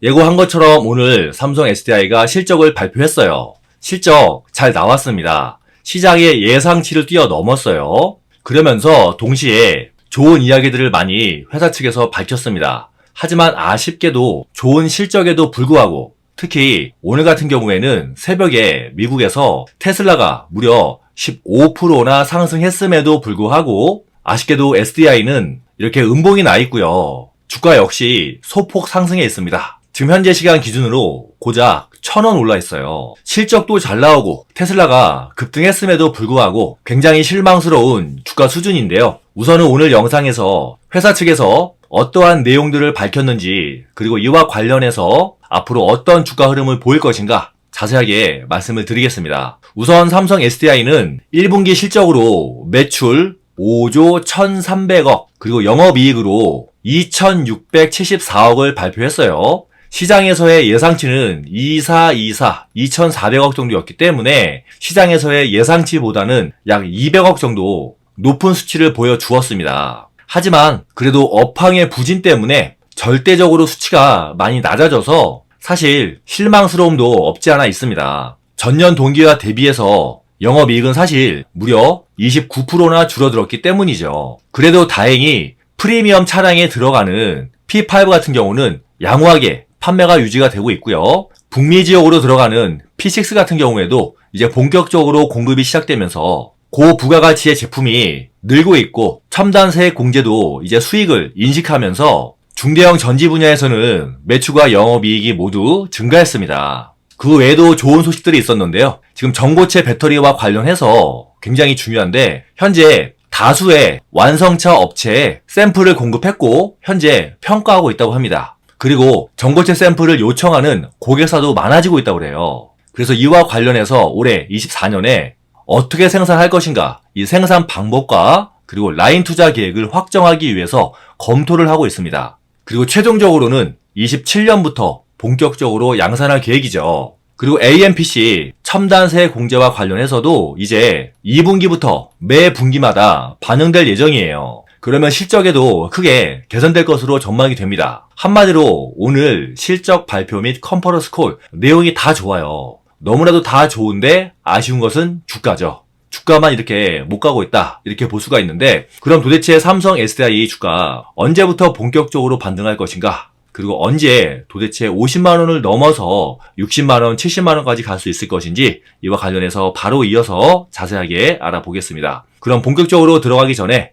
예고한 것처럼 오늘 삼성 SDI가 실적을 발표했어요. 실적 잘 나왔습니다. 시장의 예상치를 뛰어넘었어요. 그러면서 동시에 좋은 이야기들을 많이 회사 측에서 밝혔습니다. 하지만 아쉽게도 좋은 실적에도 불구하고 특히 오늘 같은 경우에는 새벽에 미국에서 테슬라가 무려 15%나 상승했음에도 불구하고 아쉽게도 SDI는 이렇게 음봉이 나 있고요. 주가 역시 소폭 상승해 있습니다. 지금 현재 시간 기준으로 고작 1000원 올라 있어요. 실적도 잘 나오고 테슬라가 급등했음에도 불구하고 굉장히 실망스러운 주가 수준인데요. 우선은 오늘 영상에서 회사 측에서 어떠한 내용들을 밝혔는지 그리고 이와 관련해서 앞으로 어떤 주가 흐름을 보일 것인가 자세하게 말씀을 드리겠습니다. 우선 삼성 SDI는 1분기 실적으로 매출 5조 1,300억 그리고 영업이익으로 2,674억을 발표했어요. 시장에서의 예상치는 2424, 2,400억 정도였기 때문에 시장에서의 예상치보다는 약 200억 정도 높은 수치를 보여주었습니다. 하지만 그래도 업황의 부진 때문에 절대적으로 수치가 많이 낮아져서 사실 실망스러움도 없지 않아 있습니다. 전년 동기와 대비해서 영업이익은 사실 무려 29%나 줄어들었기 때문이죠. 그래도 다행히 프리미엄 차량에 들어가는 P5 같은 경우는 양호하게 판매가 유지가 되고 있고요. 북미 지역으로 들어가는 P6 같은 경우에도 이제 본격적으로 공급이 시작되면서 고부가가치의 제품이 늘고 있고 첨단 세액 공제도 이제 수익을 인식하면서 중대형 전지 분야에서는 매출과 영업이익이 모두 증가했습니다. 그 외에도 좋은 소식들이 있었는데요. 지금 전고체 배터리와 관련해서 굉장히 중요한데 현재 다수의 완성차 업체에 샘플을 공급했고 현재 평가하고 있다고 합니다. 그리고 전고체 샘플을 요청하는 고객사도 많아지고 있다고 그래요. 그래서 이와 관련해서 올해 24년에 어떻게 생산할 것인가, 이 생산 방법과 그리고 라인 투자 계획을 확정하기 위해서 검토를 하고 있습니다. 그리고 최종적으로는 27년부터 본격적으로 양산할 계획이죠. 그리고 AMPC 첨단세 공제와 관련해서도 이제 2분기부터 매 분기마다 반영될 예정이에요. 그러면 실적에도 크게 개선될 것으로 전망이 됩니다. 한마디로 오늘 실적 발표 및 컨퍼런스 콜 내용이 다 좋아요. 너무나도 다 좋은데 아쉬운 것은 주가죠. 주가만 이렇게 못 가고 있다. 이렇게 볼 수가 있는데 그럼 도대체 삼성 SDI 주가 언제부터 본격적으로 반등할 것인가? 그리고 언제 도대체 50만 원을 넘어서 60만 원, 70만 원까지 갈 수 있을 것인지 이와 관련해서 바로 이어서 자세하게 알아보겠습니다. 그럼 본격적으로 들어가기 전에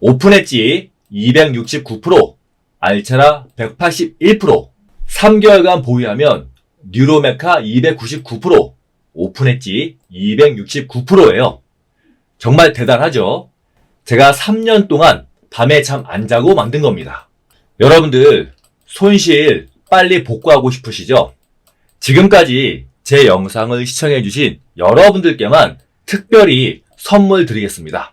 오픈엣지 269%, 알차라 181%, 3개월간 보유하면 뉴로메카 299%, 오픈엣지 269%예요. 정말 대단하죠? 제가 3년 동안 밤에 잠 안 자고 만든 겁니다. 여러분들 손실 빨리 복구하고 싶으시죠? 지금까지 제 영상을 시청해주신 여러분들께만 특별히 선물 드리겠습니다.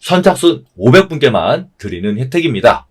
선착순 500분께만 드리는 혜택입니다.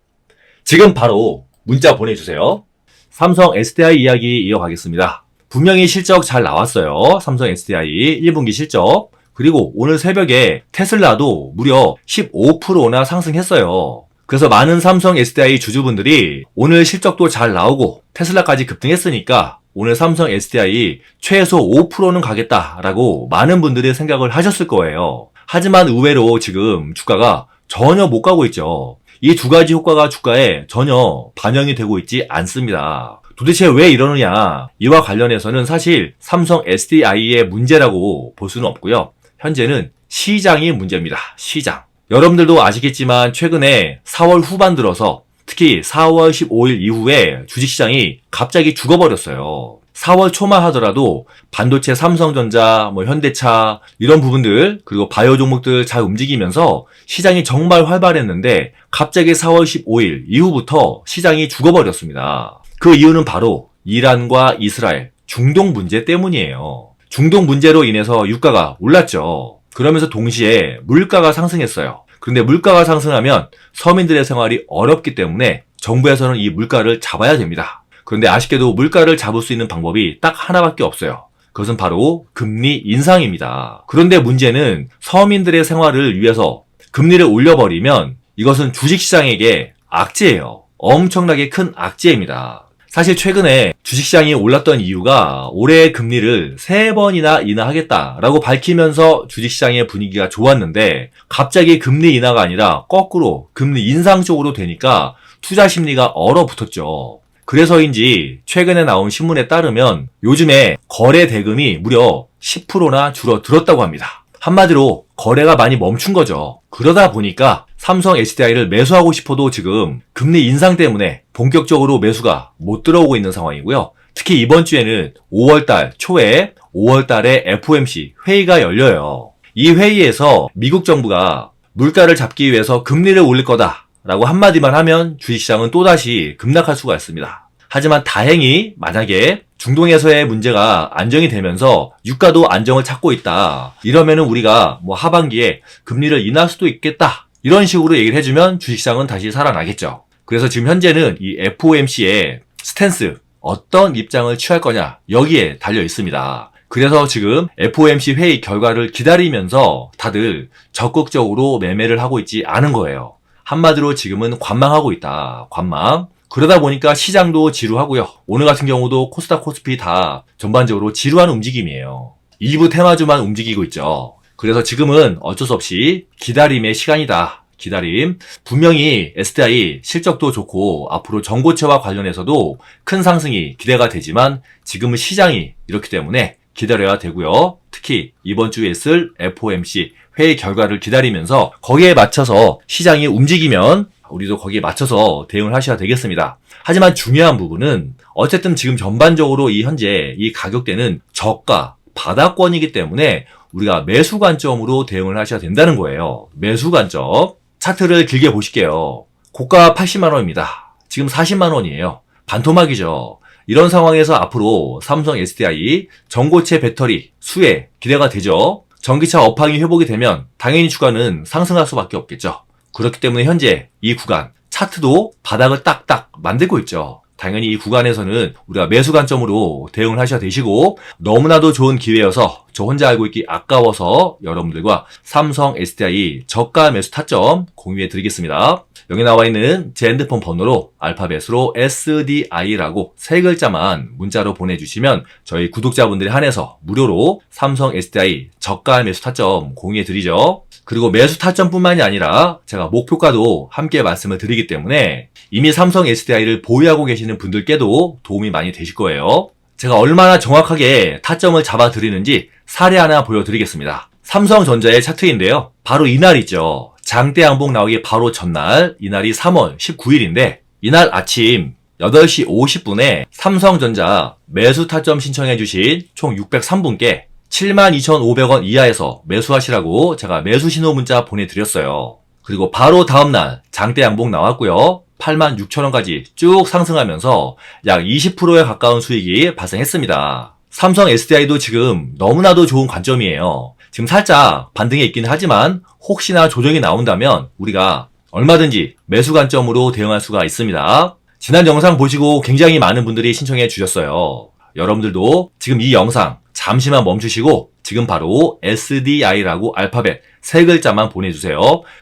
지금 바로 문자 보내주세요. 삼성 SDI 이야기 이어가겠습니다. 분명히 실적 잘 나왔어요. 삼성 SDI 1분기 실적. 그리고 오늘 새벽에 테슬라도 무려 15%나 상승했어요. 그래서 많은 삼성 SDI 주주분들이 오늘 실적도 잘 나오고 테슬라까지 급등했으니까 오늘 삼성 SDI 최소 5%는 가겠다라고 많은 분들이 생각을 하셨을 거예요. 하지만 의외로 지금 주가가 전혀 못 가고 있죠. 이 두 가지 효과가 주가에 전혀 반영이 되고 있지 않습니다. 도대체 왜 이러느냐? 이와 관련해서는 사실 삼성 SDI의 문제라고 볼 수는 없고요. 현재는 시장이 문제입니다. 시장. 여러분들도 아시겠지만 최근에 4월 후반 들어서 특히 4월 15일 이후에 주식시장이 갑자기 죽어버렸어요. 4월 초만 하더라도 반도체 삼성전자, 뭐 현대차 이런 부분들 그리고 바이오 종목들 잘 움직이면서 시장이 정말 활발했는데 갑자기 4월 15일 이후부터 시장이 죽어버렸습니다. 그 이유는 바로 이란과 이스라엘 중동 문제 때문이에요. 중동 문제로 인해서 유가가 올랐죠. 그러면서 동시에 물가가 상승했어요. 그런데 물가가 상승하면 서민들의 생활이 어렵기 때문에 정부에서는 이 물가를 잡아야 됩니다. 그런데 아쉽게도 물가를 잡을 수 있는 방법이 딱 하나밖에 없어요. 그것은 바로 금리 인상입니다. 그런데 문제는 서민들의 생활을 위해서 금리를 올려버리면 이것은 주식시장에게 악재예요. 엄청나게 큰 악재입니다. 사실 최근에 주식시장이 올랐던 이유가 올해 금리를 세 번이나 인하하겠다라고 밝히면서 주식시장의 분위기가 좋았는데 갑자기 금리 인하가 아니라 거꾸로 금리 인상 쪽으로 되니까 투자 심리가 얼어붙었죠. 그래서인지 최근에 나온 신문에 따르면 요즘에 거래 대금이 무려 10%나 줄어들었다고 합니다. 한마디로 거래가 많이 멈춘 거죠. 그러다 보니까 삼성 SDI를 매수하고 싶어도 지금 금리 인상 때문에 본격적으로 매수가 못 들어오고 있는 상황이고요. 특히 이번 주에는 5월달 초에 5월달에 FOMC 회의가 열려요. 이 회의에서 미국 정부가 물가를 잡기 위해서 금리를 올릴 거다. 라고 한마디만 하면 주식시장은 또다시 급락할 수가 있습니다. 하지만 다행히 만약에 중동에서의 문제가 안정이 되면서 유가도 안정을 찾고 있다. 이러면은 우리가 뭐 하반기에 금리를 인할 수도 있겠다. 이런 식으로 얘기를 해주면 주식시장은 다시 살아나겠죠. 그래서 지금 현재는 이 FOMC의 스탠스, 어떤 입장을 취할 거냐, 여기에 달려 있습니다. 그래서 지금 FOMC 회의 결과를 기다리면서 다들 적극적으로 매매를 하고 있지 않은 거예요. 한마디로 지금은 관망하고 있다. 관망. 그러다 보니까 시장도 지루하고요. 오늘 같은 경우도 코스닥 코스피 다 전반적으로 지루한 움직임이에요. 일부 테마주만 움직이고 있죠. 그래서 지금은 어쩔 수 없이 기다림의 시간이다. 기다림. 분명히 SDI 실적도 좋고 앞으로 전고체와 관련해서도 큰 상승이 기대가 되지만 지금은 시장이 이렇기 때문에 기다려야 되고요. 특히 이번 주에 있을 FOMC 회의 결과를 기다리면서 거기에 맞춰서 시장이 움직이면 우리도 거기에 맞춰서 대응을 하셔야 되겠습니다. 하지만 중요한 부분은 어쨌든 지금 전반적으로 이 현재 이 가격대는 저가 바닥권이기 때문에 우리가 매수 관점으로 대응을 하셔야 된다는 거예요. 매수 관점. 차트를 길게 보실게요. 고가 80만 원입니다. 지금 40만 원이에요. 반토막이죠. 이런 상황에서 앞으로 삼성 SDI 전고체 배터리 수혜 기대가 되죠. 전기차 업황이 회복이 되면 당연히 주가는 상승할 수밖에 없겠죠. 그렇기 때문에 현재 이 구간 차트도 바닥을 딱딱 만들고 있죠. 당연히 이 구간에서는 우리가 매수 관점으로 대응을 하셔야 되시고 너무나도 좋은 기회여서 저 혼자 알고 있기 아까워서 여러분들과 삼성 SDI 저가 매수 타점 공유해 드리겠습니다. 여기 나와 있는 제 핸드폰 번호로 알파벳으로 SDI라고 세 글자만 문자로 보내주시면 저희 구독자분들이 한해서 무료로 삼성 SDI 저가 매수 타점 공유해 드리죠. 그리고 매수 타점뿐만이 아니라 제가 목표가도 함께 말씀을 드리기 때문에 이미 삼성 SDI를 보유하고 계시는 분들께도 도움이 많이 되실 거예요. 제가 얼마나 정확하게 타점을 잡아 드리는지 사례 하나 보여드리겠습니다. 삼성전자의 차트인데요. 바로 이날이죠. 장대 양봉 나오기 바로 전날, 이날이 3월 19일인데, 이날 아침 8시 50분에 삼성전자 매수 타점 신청해 주신 총 603분께 72,500원 이하에서 매수하시라고 제가 매수 신호 문자 보내드렸어요. 그리고 바로 다음날 장대 양봉 나왔고요. 86,000원까지 쭉 상승하면서 약 20%에 가까운 수익이 발생했습니다. 삼성 SDI도 지금 너무나도 좋은 관점이에요. 지금 살짝 반등에 있긴 하지만 혹시나 조정이 나온다면 우리가 얼마든지 매수 관점으로 대응할 수가 있습니다. 지난 영상 보시고 굉장히 많은 분들이 신청해 주셨어요. 여러분들도 지금 이 영상 잠시만 멈추시고 지금 바로 SDI라고 알파벳 세 글자만 보내주세요.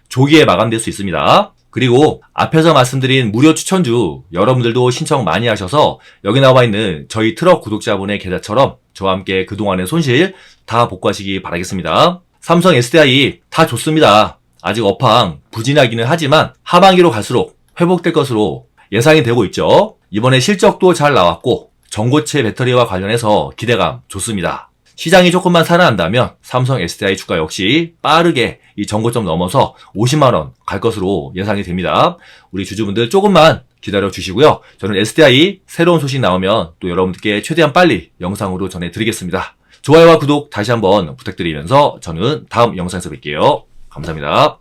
조기에 마감될 수 있습니다. 그리고 앞에서 말씀드린 무료 추천주 여러분들도 신청 많이 하셔서 여기 나와 있는 저희 트럭 구독자분의 계좌처럼 저와 함께 그동안의 손실 다 복구하시기 바라겠습니다. 삼성 SDI 다 좋습니다. 아직 업황 부진하기는 하지만 하반기로 갈수록 회복될 것으로 예상이 되고 있죠. 이번에 실적도 잘 나왔고 전고체 배터리와 관련해서 기대감 좋습니다. 시장이 조금만 살아난다면 삼성 SDI 주가 역시 빠르게 이 전고점 넘어서 50만 원 갈 것으로 예상이 됩니다. 우리 주주분들 조금만 기다려 주시고요. 저는 SDI 새로운 소식 나오면 또 여러분들께 최대한 빨리 영상으로 전해드리겠습니다. 좋아요와 구독 다시 한번 부탁드리면서 저는 다음 영상에서 뵐게요. 감사합니다.